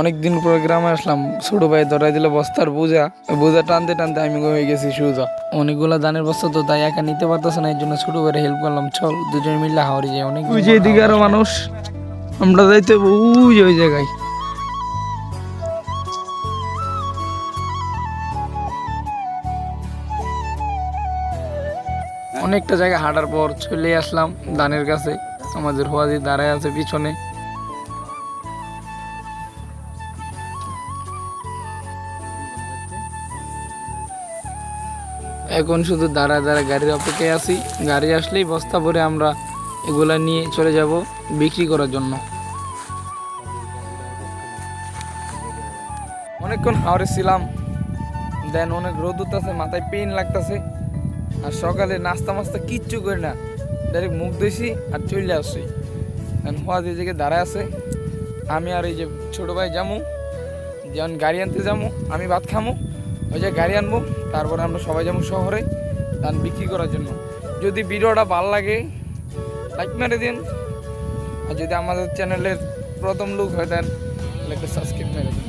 অনেক দিন পর গ্রামে আসলাম। ছোট ভাই ধরাই দিল বস্তার বোঝা। বোঝা টানতে টানতে আমি হয়ে গেছি সোজা। অনেকগুলা ধানের বস্তা তো তাই একা নিতে পারতেছে না এই জন্য ছোট ভাইয়ের হেল্প করলাম। চল দুজন মিলে হাওড়ি যাই অনেক ওই যে এদিকে আরও মানুষ। আমরা যাইতে ওই ওই জায়গায়। অনেকটা জায়গা হাঁটার পর চলে আসলাম ধানের কাছে। আমাদের হোয়াজি দাঁড়ায় আছে পিছনে। এখন শুধু দাঁড়ায় দাঁড়া গাড়ির অপেক্ষায় আছি। গাড়ি আসলেই বস্তা ভরে আমরা এগুলা নিয়ে চলে যাব বিক্রি করার জন্য। অনেকক্ষণ হাওড়ে ছিলাম, দেন অনেক রোদ উঠতেছে, মাথায় পেন লাগতেছে, আর সকালে নাস্তা মাস্তা কিচ্ছু করি না। ডাইরেক্ট মুখ ধুইছি আর চলে আসছি। দেন হওয়া যে জায়গায় দাঁড়ায় আছে। আমি আর এই যে ছোটো ভাই যামু যেমন গাড়ি আনতে যাব আমি ভাত খামো। ওই যে গাড়ি আনব, তারপরে আমরা সবাই যাব শহরে ধান বিক্রি করার জন্য। যদি ভিডিওটা ভালো লাগে লাইক মেরে দিন। আর যদি আমাদের চ্যানেলের প্রথম লুক হয় তাহলে একটা সাবস্ক্রাইব মেরে দিন।